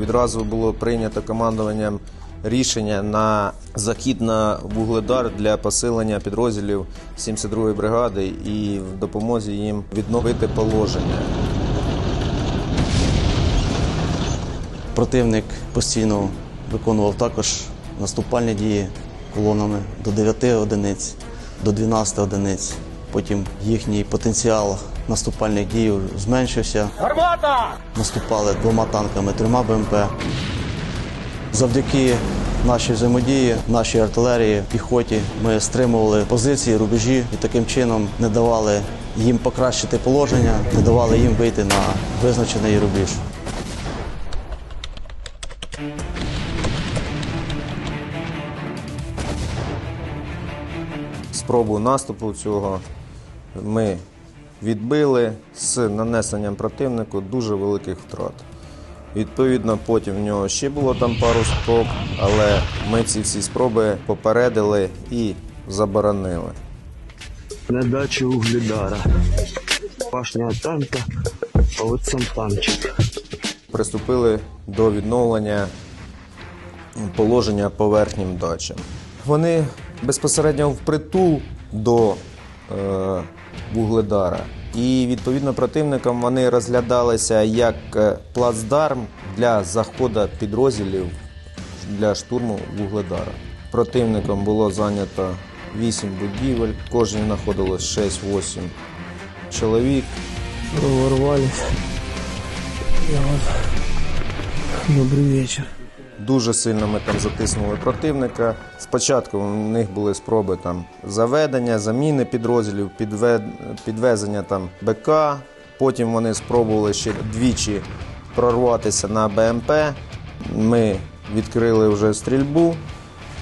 відразу було прийнято командуванням рішення на захід на вугледар для посилення підрозділів 72-ї бригади і в допомозі їм відновити положення. Противник постійно виконував також наступальні дії колонами до 9 одиниць, до 12 одиниць. Потім їхній потенціал наступальних дій зменшився. Гармата! Наступали двома танками, трьома БМП. Завдяки нашій взаємодії, нашій артилерії, піхоті ми стримували позиції, рубежі і таким чином не давали їм покращити положення, не давали їм вийти на визначений рубіж. Спробу наступу цього ми відбили з нанесенням противнику дуже великих втрат. Відповідно, потім в нього ще було там пару спроб, але ми ці всі спроби попередили і заборонили. на даче Угледара. Башня танка, а вот сам танчик. приступили до відновлення положення поверхнім дачам. Вони безпосередньо впритул до Вугледара. І відповідно противникам вони розглядалися як е, плацдарм для заходу підрозділів для штурму Вугледара. Противником було зайнято 8 будівель, кожній знаходилось 6-8 чоловік. Ворвались. Я вот. Добрый вечер. Дуже сильно ми там затиснули противника. Спочатку в них були спроби там заведення, заміни підрозділів, підве... підвезення там БК. Потім вони спробували ще двічі прорватися на БМП. Ми відкрили вже стрільбу,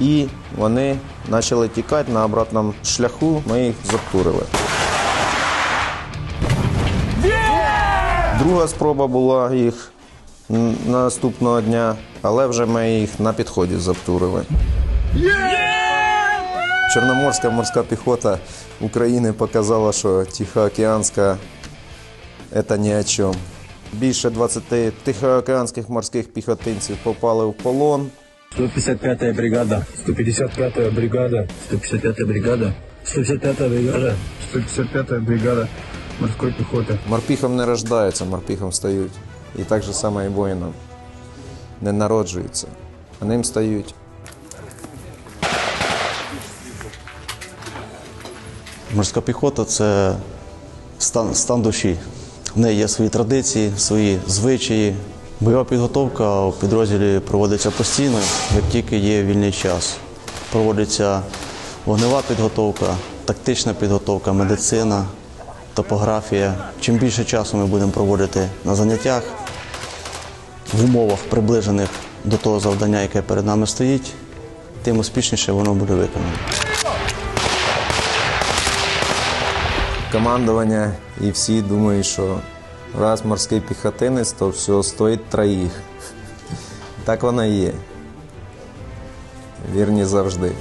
і вони почали тікати на обратному шляху. Ми їх затурили. Друга спроба була їх наступного дня, але вже ми їх на підході завтурили. Чорноморська морська піхота України показала, що Тихоокеанська це ні о чому. Більше 20 тихоокеанських морських піхотинців попали в полон. 155-я бригада. 155-я бригада. 155-я бригада. 155-я бригада. 155-я бригада морской пехоты. Морпіхом не рождаються, морпіхом стають. І так же само і воїном. Не народжуються, а ним стають. Морська піхота це стан, стан душі. В неї є свої традиції, свої звичаї. Бойова підготовка у підрозділі проводиться постійно, як тільки є вільний час. Проводиться вогнева підготовка, тактична підготовка, медицина, топографія. Чим більше часу ми будемо проводити на заняттях в умовах, приближених до того завдання, яке перед нами стоїть, тим успішніше воно буде виконано. командування, і всі думають, що раз морський піхотинець, то все стоїть троїх. Так воно і є. Вірні завжди.